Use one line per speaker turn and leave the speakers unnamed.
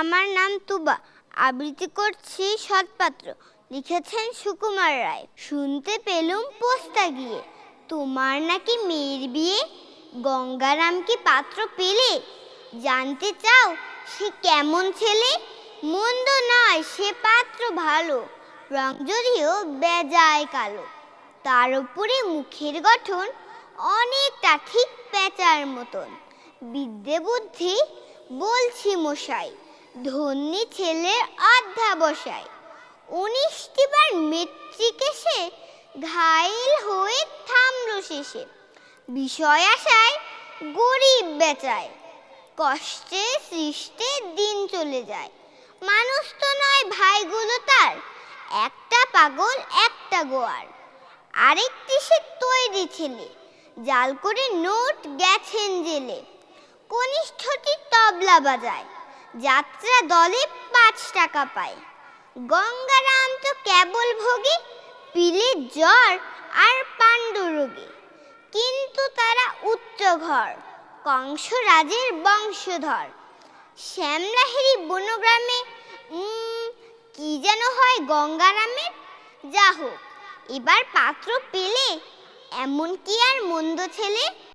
আমার নাম তুবা। আবৃত্তি করছি সৎপাত্র। লিখেছেন সুকুমার রায়। শুনতে পেলুম পোস্তা গিয়ে। তোমার নাকি মেয়ের বিয়ে? গঙ্গারাম কি পাত্র পেলে? জানতে চাও সে কেমন ছেলে? মন্দ নয়, সে পাত্র ভালো। রং যদিও বেজায় কালো। তার উপরে মুখের গঠন অনেকটা ঠিক পেঁচার মতন। বিদ্যে বুদ্ধি, বলছি মশাই। ধন্যী ছেলের অধ্যাবসায়। উনিশটি বার মেট্রিক এসে ঘাইল হয়ে থামল শেষে। বিষয় আশায় গরিব বেচায়। কষ্টে সৃষ্টে দিন চলে যায়। মানুষ তো নয় ভাইগুলো তার। একটা পাগল, একটা গোয়ার। আরেকটি সে তৈরি ছেলে, জাল করে নোট গেছেন জেলে। কনিষ্ঠটি তবলা বাজায়। যাত্রা দলে পাঁচ টাকা পায়। গঙ্গারাম তো কেবল ভোগে, পিলের জ্বর আর পাণ্ডু রোগে। কিন্তু তারা উচ্চ ঘর, কংসরাজের বংশধর। শ্যামলাহেরি বনগ্রামে কি যেন হয় গঙ্গারামের? যা হোক এবার পাত্র পেলে এমন কি আর মন্দ ছেলে